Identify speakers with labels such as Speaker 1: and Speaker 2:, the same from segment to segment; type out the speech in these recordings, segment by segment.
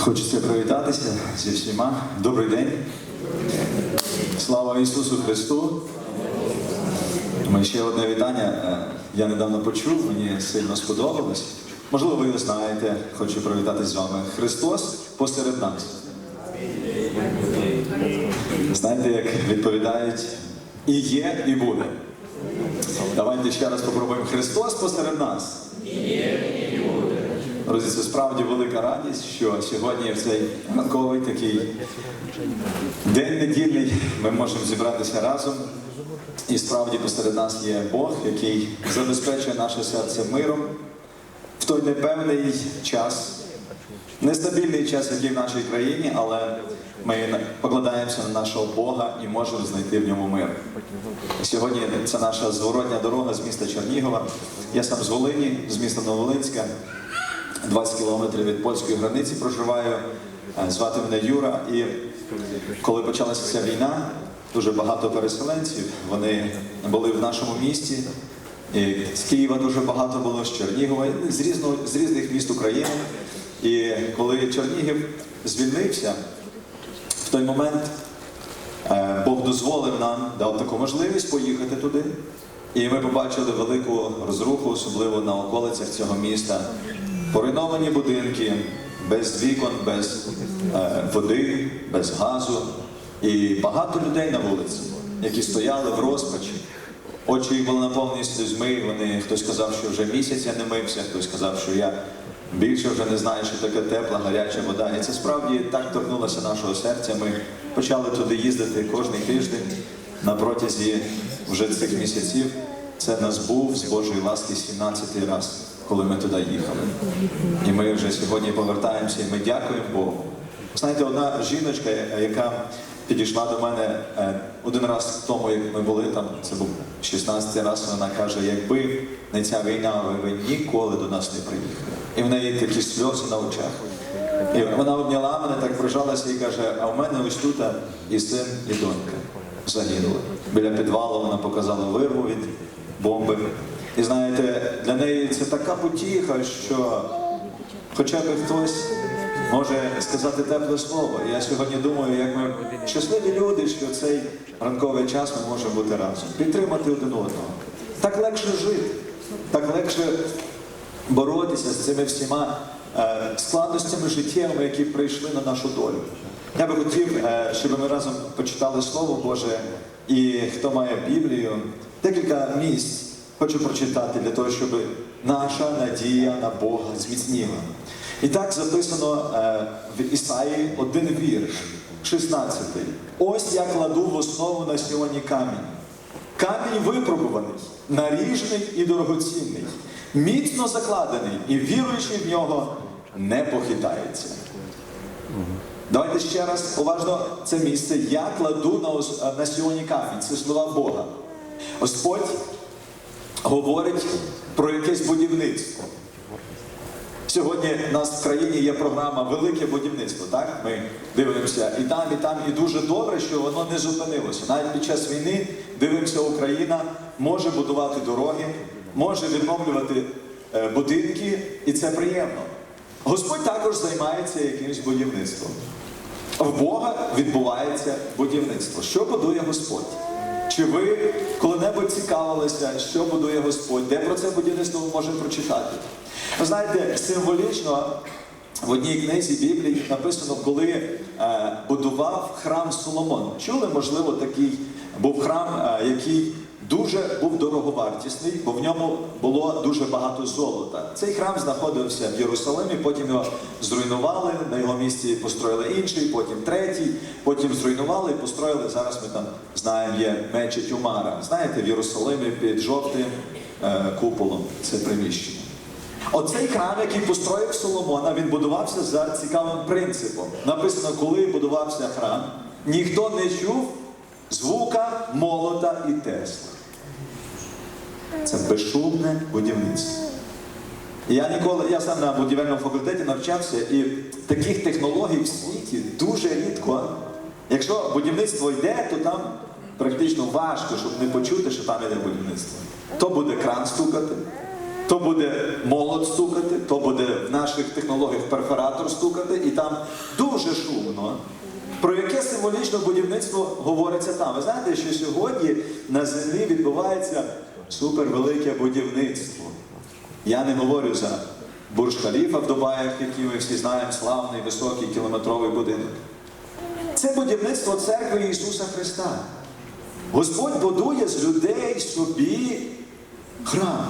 Speaker 1: Хочеться привітатися зі всіма. Добрий день. Слава Ісусу Христу. Ще одне вітання. е, Я недавно почув, мені сильно сподобалось. Можливо, ви його знаєте, хочу привітатись з вами. Христос посеред нас. Знаєте, як відповідають і є, і буде. Давайте ще раз попробуємо. Христос посеред нас. Друзі, це справді велика радість, що сьогодні в цей ранковий такий день недільний ми можемо зібратися разом. І справді посеред нас є Бог, який забезпечує наше серце миром в той непевний час, нестабільний час, який в нашій країні, але ми покладаємося на нашого Бога і можемо знайти в ньому мир. Сьогодні це наша зворотня дорога з міста Чернігова. Я сам з Волині, з міста Новолинська. 20 кілометрів від польської границі проживаю. Е, Звати мене Юра. І коли почалася ця війна, дуже багато переселенців. Вони були в нашому місті. І з Києва дуже багато було, з Чернігова, з, різного, з різних міст України. І коли Чернігів звільнився, в той момент е, Бог дозволив нам, дав таку можливість поїхати туди. І ми побачили велику розруху, особливо на околицях цього міста. Поруйновані будинки, без вікон, без е, води, без газу. І багато людей на вулиці, які стояли в розпачі. Очі їх були наповнені слізьми. Вони хтось сказав, що вже місяць я не мився, хтось сказав, що я більше вже не знаю, що таке тепла, гаряча вода. І це справді так торкнулося нашого серця. Ми почали туди їздити кожен тиждень на протязі вже цих місяців. Це нас був з Божої ласки 17-й раз, коли ми туди їхали. І ми вже сьогодні повертаємося, і ми дякуємо Богу. Знаєте, одна жіночка, яка підійшла до мене е, один раз тому, як ми були там, це був 16 раз, вона каже, якби не ця війна, ви ніколи до нас не приїхали. І в неї такі сльози на очах. І вона обняла мене, так прижалася і каже, а в мене ось тут і син, і донька загинули. Біля підвалу вона показала вирву від бомби. І знаєте, для неї це така потіха, що хоча б хтось може сказати тепле слово. Я сьогодні думаю, як ми щасливі люди, що цей ранковий час ми можемо бути разом, підтримати один одного. Так легше жити, так легше боротися з цими всіма е, складностями життєвими, які прийшли на нашу долю. Я би хотів, е, щоб ми разом почитали Слово Боже, і хто має Біблію, декілька місць хочу прочитати для того, щоб наша надія на Бога зміцніла. І так записано е, в Ісаї один вірш, 16. Ось я кладу в основу на сьогодні камінь. Камінь випробуваний, наріжний і дорогоцінний, міцно закладений, і віруючий в нього не похитається. Давайте ще раз уважно це місце. Я кладу на, на сьогодні камінь. Це слова Бога. Господь говорить про якесь будівництво. Сьогодні в нас в країні є програма Велике будівництво. Так? Ми дивимося і там, і там, і дуже добре, що воно не зупинилося. Навіть під час війни дивимося, Україна може будувати дороги, може відновлювати е, будинки, і це приємно. Господь також займається якимось будівництвом. В Бога відбувається будівництво. Що будує Господь? Чи ви коли-небудь цікавилися, що будує Господь? Де про це будівництво ми можемо прочитати? Ви знаєте, символічно в одній книзі Біблії написано, коли е, будував храм Соломон. Чули, можливо, такий був храм, е, який дуже був дороговартісний, бо в ньому було дуже багато золота. Цей храм знаходився в Єрусалимі, потім його зруйнували, на його місці построїли інший, потім третій, потім зруйнували і построїли. Зараз ми там знаємо, є мечеть Умара. Знаєте, в Єрусалимі під жовтим е, куполом це приміщення. Оцей храм, який построїв Соломона, він будувався за цікавим принципом. Написано, коли будувався храм, ніхто не чув звука молота і тесла. Це безшумне будівництво. Я ніколи, я сам на будівельному факультеті навчався, і таких технологій в світі дуже рідко. Якщо будівництво йде, то там практично важко, щоб не почути, що там йде будівництво. То буде кран стукати, То буде молот стукати, то буде в наших технологіях перфоратор стукати, і там дуже шумно. Про яке символічне будівництво говориться там? Ви знаєте, що сьогодні на землі відбувається супервелике будівництво. Я не говорю за Бурж Халіфа в Дубаях, який ми всі знаємо, славний, високий кілометровий будинок. Це будівництво церкви Ісуса Христа. Господь будує з людей собі храм.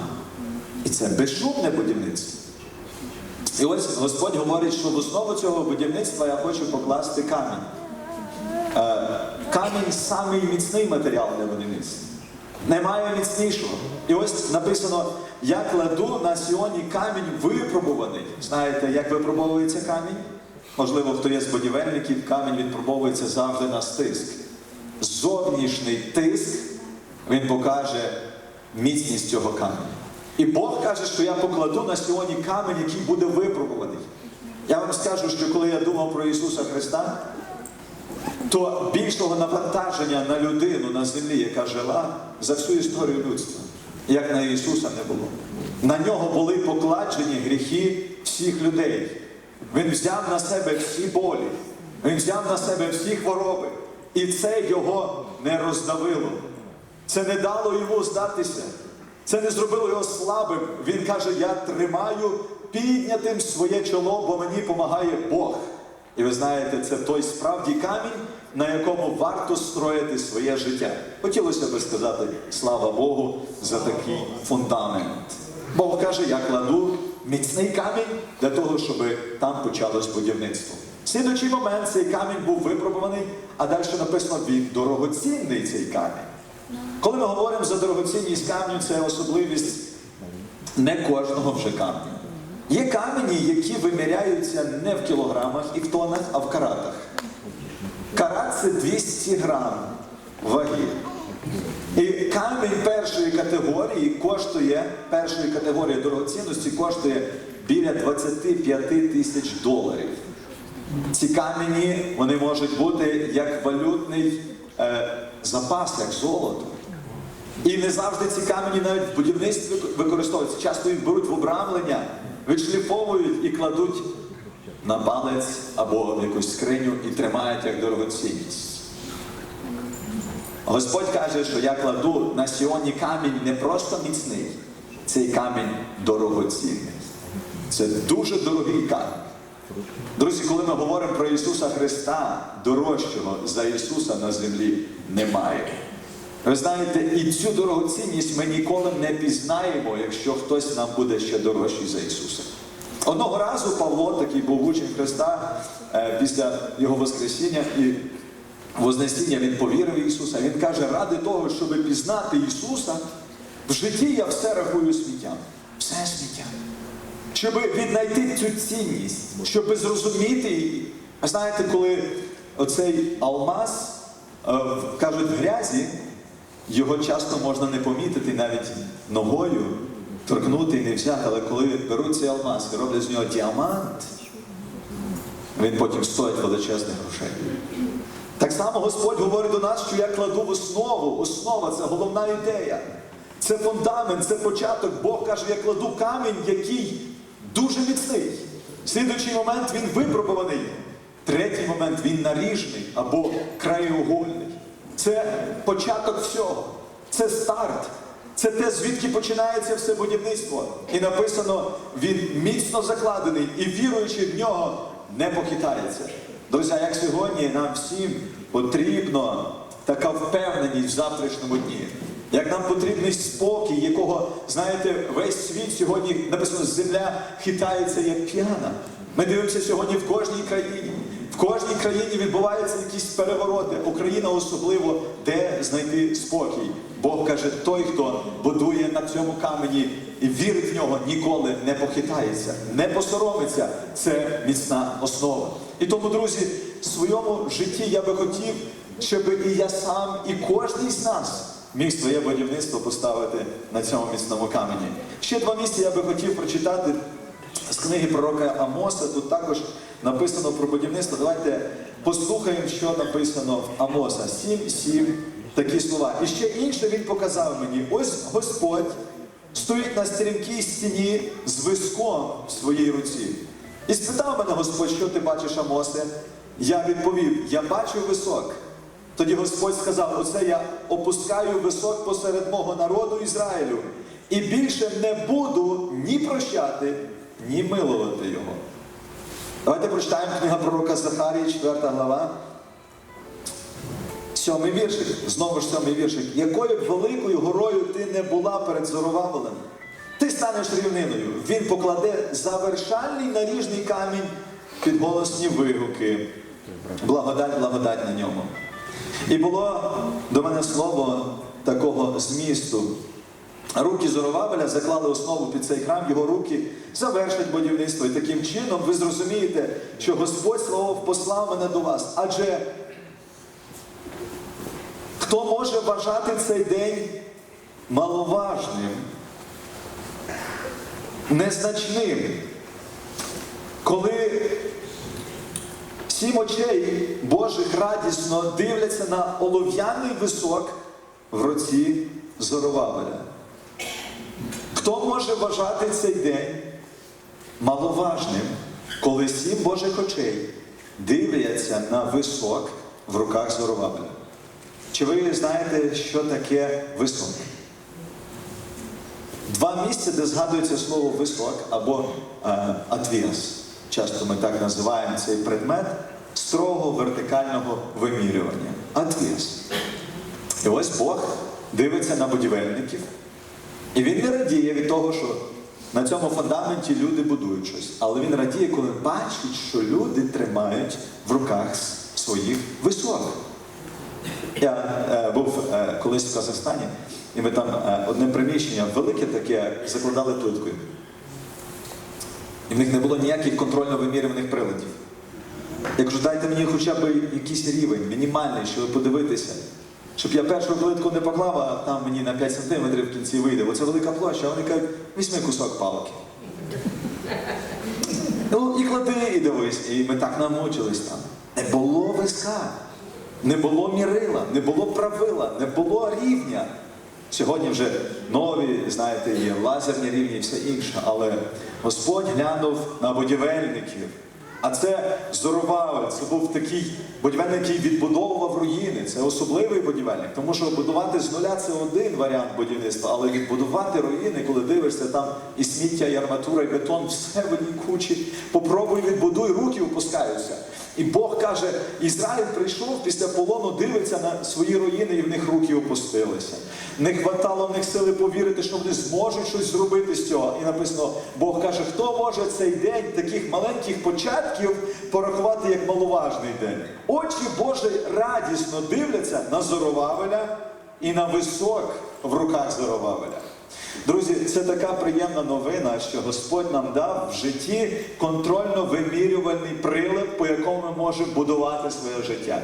Speaker 1: І це безшумне будівництво. І ось Господь говорить, що в основу цього будівництва я хочу покласти камінь. Е, камінь самий міцний матеріал для будівництва. Немає міцнішого. І ось написано: я кладу на сіоні камінь випробуваний. Знаєте, як випробовується камінь? Можливо, хто є з будівельників, камінь відпробовується завжди на стиск. Зовнішній тиск він покаже міцність цього каменя. І Бог каже, що я покладу на сьогодні камінь, який буде випробуваний. Я вам скажу, що коли я думав про Ісуса Христа, то більшого навантаження на людину на землі, яка жила за всю історію людства, як на Ісуса не було. На нього були покладені гріхи всіх людей. Він взяв на себе всі болі, він взяв на себе всі хвороби. І це його не роздавило. Це не дало йому здатися. Це не зробило його слабим. Він каже: Я тримаю піднятим своє чоло, бо мені допомагає Бог. І ви знаєте, це той справді камінь, на якому варто строїти своє життя. Хотілося би сказати слава Богу за такий фундамент. Бог каже, я кладу міцний камінь для того, щоб там почалось будівництво. Слідуючий момент цей камінь був випробуваний, а далі написано він дорогоцінний цей камінь. Коли ми говоримо за дорогоцінність камню, це особливість не кожного вже камня. Є камені, які виміряються не в кілограмах і в тонах, а в каратах. Карат це 200 грам ваги. І камінь першої категорії коштує, першої категорії дорогоцінності коштує біля 25 тисяч доларів. Ці камені вони можуть бути як валютний е, запас, як золото. І не завжди ці камені навіть в будівництві використовуються. Часто їх беруть в обрамлення, відшліфовують і кладуть на палець або в якусь скриню і тримають як дорогоцінність. Господь каже, що я кладу на сіоні камінь не просто міцний, цей камінь дорогоцінний. Це дуже дорогий камінь. Друзі, коли ми говоримо про Ісуса Христа, дорожчого за Ісуса на землі немає. Ви знаєте, і цю дорогоцінність ми ніколи не пізнаємо, якщо хтось нам буде ще дорожчий за Ісуса. Одного разу Павло, такий був учень Христа, е, після Його Воскресіння і Вознесіння він повірив в Ісуса. Він каже, ради того, щоб пізнати Ісуса, в житті я все рахую сміттям. Все сміттям щоб віднайти цю цінність, щоб зрозуміти її. Знаєте, коли оцей алмаз, е, кажуть, в грязі, його часто можна не помітити навіть ногою, торкнути і не взяти, але коли беруть цей алмаз і роблять з нього діамант, він потім стоїть величезних грошей. Так само Господь говорить до нас, що я кладу в основу. Основа це головна ідея. Це фундамент, це початок. Бог каже, я кладу камінь, який дуже міцний. Слідуючий момент він випробуваний. Третій момент він наріжний або краєугольний. Це початок всього. Це старт. Це те, звідки починається все будівництво. І написано, він міцно закладений і віруючи в нього не похитається. Друзі, як сьогодні нам всім потрібно така впевненість в завтрашньому дні. Як нам потрібний спокій, якого, знаєте, весь світ сьогодні написано, земля хитається як п'яна. Ми дивимося сьогодні в кожній країні. Кожній країні відбуваються якісь перевороти. Україна особливо де знайти спокій. Бог каже, той, хто будує на цьому камені і вірить в нього, ніколи не похитається, не посоромиться. Це міцна основа. І тому, друзі, в своєму житті я би хотів, щоб і я сам, і кожен з нас міг своє будівництво поставити на цьому міцному камені. Ще два місця я би хотів прочитати з книги пророка Амоса. Тут також написано про будівництво. Давайте послухаємо, що написано в Амоса. 7, 7, такі слова. І ще інше він показав мені. Ось Господь стоїть на стрімкій стіні з виском в своїй руці. І спитав мене Господь, що ти бачиш, Амосе? Я відповів: Я бачу висок. Тоді Господь сказав: Оце я опускаю висок посеред мого народу Ізраїлю, і більше не буду ні прощати, ні милувати його. Давайте прочитаємо книга пророка Захарії, 4 глава. Сьомий віршик, знову ж сьомий віршик. Якою б великою горою ти не була перед Зоровавелем, ти станеш рівниною. Він покладе завершальний наріжний камінь під голосні вигуки. Благодать, благодать на ньому. І було до мене слово такого змісту. Руки Зоровавеля заклали основу під цей храм, його руки завершать будівництво. І таким чином ви зрозумієте, що Господь слово послав мене до вас. Адже хто може вважати цей день маловажним, незначним, коли сім очей Божих радісно дивляться на олов'яний висок в руці Зоровавеля. Хто може вважати цей день маловажним, коли сім Божих очей дивляться на висок в руках Зоровавеля? Чи ви знаєте, що таке висок? Два місця, де згадується слово висок або е, атвіас. Часто ми так називаємо цей предмет строго вертикального вимірювання. Атвіас. І ось Бог дивиться на будівельників. І він не радіє від того, що на цьому фундаменті люди будують щось. Але він радіє, коли бачить, що люди тримають в руках своїх висок. Я е, був е, колись в Казахстані, і ми там е, одне приміщення велике таке закладали плиткою. І в них не було ніяких контрольно вимірюваних приладів. Я кажу, дайте мені хоча б якийсь рівень, мінімальний, щоб подивитися. Щоб я першу плитку не поклав, а там мені на 5 сантиметрів в кінці вийде. Бо це велика площа, а вони кажуть, візьми кусок палки. Ну і клади, і дивись. І ми так намучились там. Не було виска, не було мірила, не було правила, не було рівня. Сьогодні вже нові, знаєте, є лазерні рівні і все інше, але Господь глянув на будівельників. А це Зоровавець, це був такий будівельник, який відбудовував руїни. Це особливий будівельник. Тому що будувати з нуля це один варіант будівництва, але відбудувати руїни, коли дивишся там і сміття, і арматура, і бетон, все в одній кучі. Попробуй відбудуй, руки опускаються. І Бог каже, Ізраїль прийшов після полону, дивиться на свої руїни, і в них руки опустилися. Не хватало в них сили повірити, що вони зможуть щось зробити з цього. І написано, Бог каже, хто може цей день таких маленьких початків порахувати як маловажний день? Очі Божі радісно дивляться на Зоровавеля і на висок в руках Зоровавеля. Друзі, це така приємна новина, що Господь нам дав в житті контрольно-вимірювальний прилад, по якому ми можемо будувати своє життя.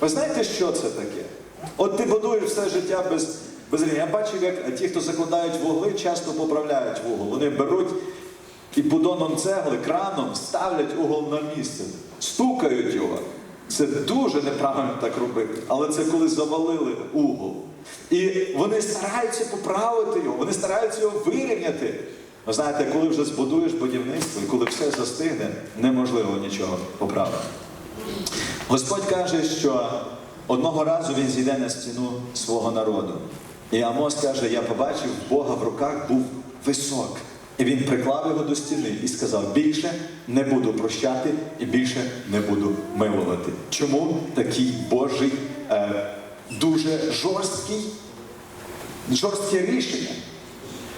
Speaker 1: Ви знаєте, що це таке? От ти будуєш все життя без, без рівня. Я бачив, як ті, хто закладають вугли, часто поправляють вугол. Вони беруть і подоном цегли, краном ставлять угол на місце, стукають його. Це дуже неправильно так робити. Але це коли завалили угол. І вони стараються поправити його, вони стараються його вирівняти. Ви знаєте, коли вже збудуєш будівництво і коли все застигне, неможливо нічого поправити. Господь каже, що одного разу він зійде на стіну свого народу. І Амос каже: Я побачив, Бога в руках був висок. І він приклав його до стіни і сказав: більше не буду прощати і більше не буду милувати. Чому такий Божий е, дуже жорсткий, жорстке рішення?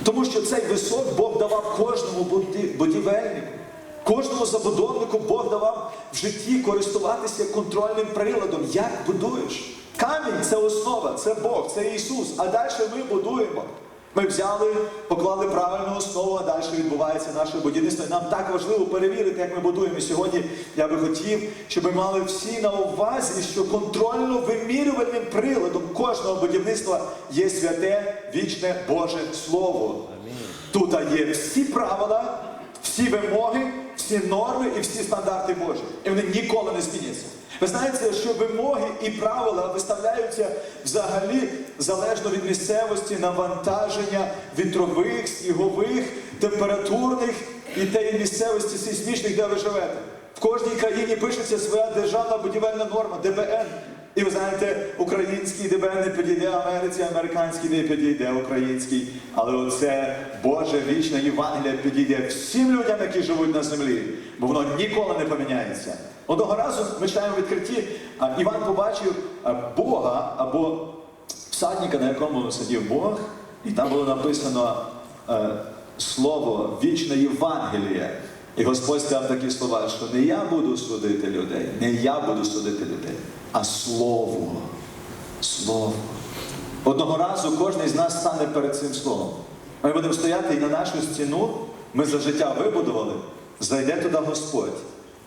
Speaker 1: Тому що цей висок Бог давав кожному буді- будівельнику, кожному забудовнику Бог давав в житті користуватися контрольним приладом. Як будуєш? Камінь це основа, це Бог, це Ісус. А далі ми будуємо. Ми взяли, поклали правильну основу, а далі відбувається наше будівництво. І нам так важливо перевірити, як ми будуємо. І сьогодні я би хотів, щоб ми мали всі на увазі, що контрольно-вимірювальним приладом кожного будівництва є святе, вічне Боже Слово. Тут є всі правила, всі вимоги, всі норми і всі стандарти Божі. І вони ніколи не зміняться. Ви знаєте, що вимоги і правила виставляються взагалі залежно від місцевості, навантаження вітрових, снігових, температурних і тієї місцевості сейсмічних, де ви живете. В кожній країні пишеться своя державна будівельна норма, ДБН. І ви знаєте, український ДБН не підійде Америці, американський не підійде український. Але оце Боже вічне Євангеліє підійде всім людям, які живуть на землі, бо воно ніколи не поміняється. Одного разу ми читаємо відкритті, а, Іван побачив Бога або всадника, на якому сидів Бог, і там було написано е, слово вічне Євангеліє. І Господь сказав такі слова, що не я буду судити людей, не я буду судити людей, а Слово. Слово. Одного разу кожен з нас стане перед цим словом. Ми будемо стояти і на нашу стіну ми за життя вибудували, зайде туди Господь,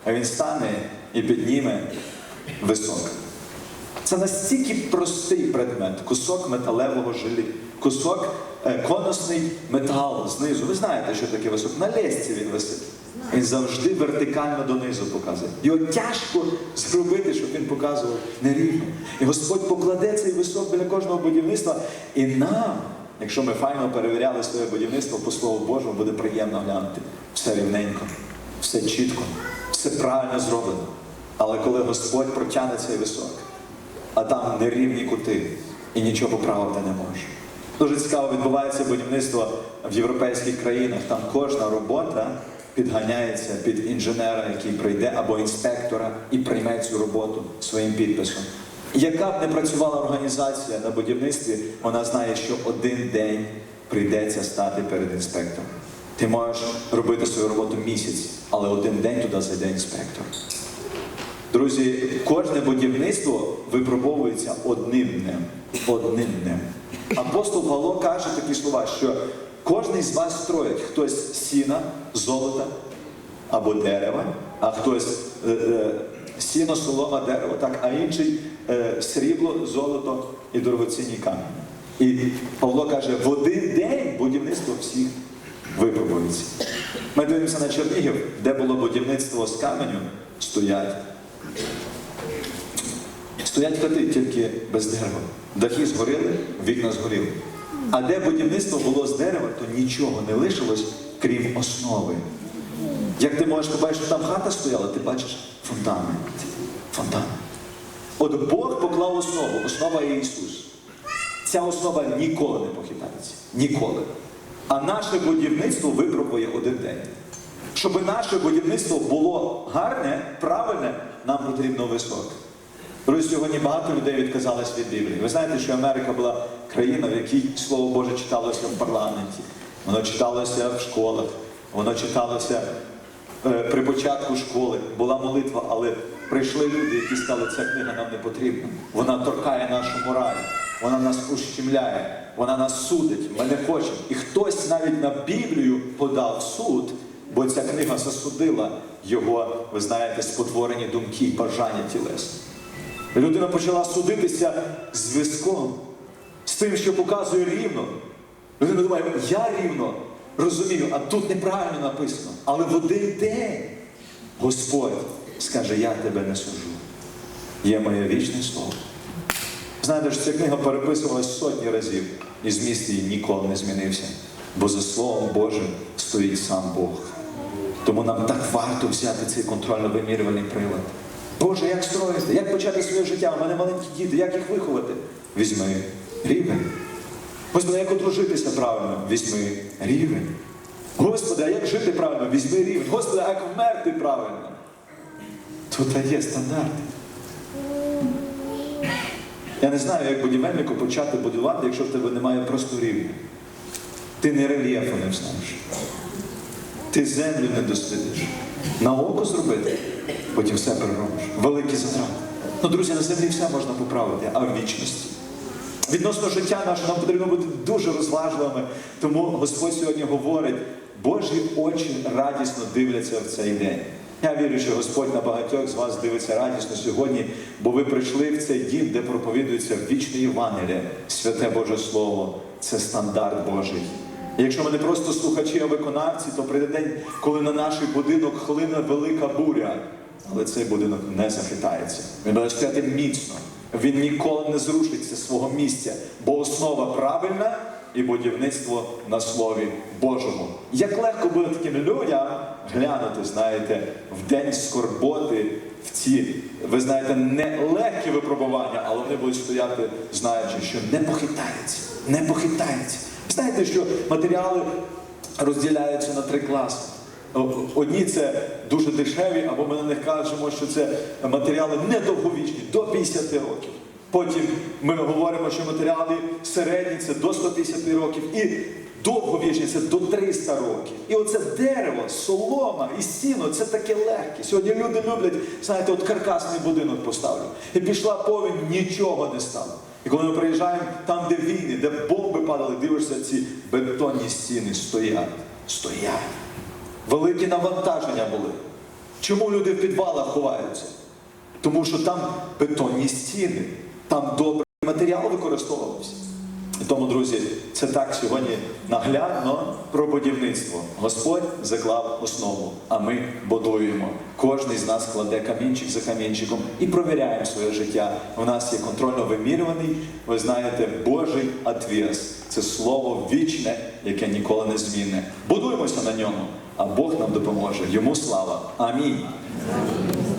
Speaker 1: а Він стане і підніме високо. Це настільки простий предмет, кусок металевого жилі, кусок е, конусний метал знизу. Ви знаєте, що таке висок? На лесці він висить. Він завжди вертикально донизу показує. Його тяжко зробити, щоб він показував нерівно. І Господь покладе цей висок біля кожного будівництва. І нам, якщо ми файно перевіряли своє будівництво по Слову Божому, буде приємно глянути. Все рівненько, все чітко, все правильно зроблено. Але коли Господь протягне цей висок, а там нерівні кути і нічого поправити не може. Дуже цікаво відбувається будівництво в європейських країнах. Там кожна робота підганяється під інженера, який прийде, або інспектора і прийме цю роботу своїм підписом. Яка б не працювала організація на будівництві, вона знає, що один день прийдеться стати перед інспектором. Ти можеш робити свою роботу місяць, але один день туди зайде інспектор. Друзі, кожне будівництво випробовується одним днем. Одним днем. Апостол Павло каже такі слова, що кожен з вас строїть хтось сіна, золота або дерева, а хтось е, е, сіно, солома, дерево, так, а інший е, срібло, золото і дорогоцінні камені. І Павло каже, в один день будівництво всіх випробується. Ми дивимося на Чернігів, де було будівництво з каменю, стоять. Стоять хати тільки без дерева. Дахи згоріли, вікна згоріли. А де будівництво було з дерева, то нічого не лишилось, крім основи. Як ти можеш побачити, що там хата стояла, ти бачиш фундамент. Фундамент. От Бог поклав основу, основа є Ісус. Ця основа ніколи не похитається. Ніколи. А наше будівництво випробує один день. Щоб наше будівництво було гарне, правильне, нам потрібно високе. Друзі, сьогодні багато людей відказались від Біблії. Ви знаєте, що Америка була країна, в якій Слово Боже читалося в парламенті, воно читалося в школах, воно читалося е, при початку школи, була молитва, але прийшли люди, які сказали, ця книга нам не потрібна. Вона торкає нашу мораль, вона нас ущемляє, вона нас судить, ми не хочемо. І хтось навіть на Біблію подав суд, бо ця книга засудила його, ви знаєте, спотворені думки, і бажання тілесні. Людина почала судитися з зв'язком, з тим, що показує рівно. Людина думає, я рівно розумію, а тут неправильно написано. Але в один день Господь скаже, я тебе не сужу. Є моє вічне слово. Знаєте, що ця книга переписувалась сотні разів, і зміст її ніколи не змінився. Бо за Словом Божим стоїть сам Бог. Тому нам так варто взяти цей контрольно-вимірювальний прилад. Боже, як строїти? Як почати своє життя? У мене маленькі діти, як їх виховати? Візьми рівень. Господи, як одружитися правильно? Візьми рівень. Господи, а як жити правильно? Візьми рівень. Господи, а як вмерти правильно? Тут є стандарти. Я не знаю, як будівельнику почати будувати, якщо в тебе немає просто рівня. Ти не рельєфу не знаєш. Ти землю не дослідиш. На око зробити, потім все переробиш. Великі затрати. Ну, друзі, на землі все можна поправити, а в вічності. Відносно життя нашого нам потрібно бути дуже розважливими. Тому Господь сьогодні говорить, Божі очі радісно дивляться в цей день. Я вірю, що Господь на багатьох з вас дивиться радісно сьогодні, бо ви прийшли в цей дім, де проповідується вічне Євангеліє, святе Боже Слово. Це стандарт Божий. Якщо ми не просто слухачі, а виконавці, то прийде день, коли на наш будинок хлине велика буря. але цей будинок не захитається. Він буде стояти міцно. Він ніколи не зрушиться з свого місця, бо основа правильна і будівництво на слові Божому. Як легко буде таким людям глянути, знаєте, в день скорботи, в ці, ви знаєте, не легкі випробування, але вони будуть стояти, знаючи, що не похитається, не похитається. Знаєте, що матеріали розділяються на три класи. Одні це дуже дешеві, або ми на них кажемо, що це матеріали недовговічні, до 50 років. Потім ми говоримо, що матеріали середні це до 150 років і довговічні це до 300 років. І оце дерево, солома і сіно це таке легке. Сьогодні люди люблять, знаєте, от каркасний будинок поставлю. І пішла повінь, нічого не стало. І коли ми приїжджаємо там, де війни, де бомби падали, дивишся, ці бетонні стіни стоять, стоять. Великі навантаження були. Чому люди в підвалах ховаються? Тому що там бетонні стіни, там добрий матеріал використовувався. І тому, друзі, це так сьогодні наглядно про будівництво. Господь заклав основу, а ми будуємо. Кожний з нас кладе камінчик за камінчиком і провіряємо своє життя. У нас є контрольно вимірюваний, ви знаєте, Божий отвес. Це слово вічне, яке ніколи не змінне. Будуємося на ньому, а Бог нам допоможе. Йому слава. Амінь.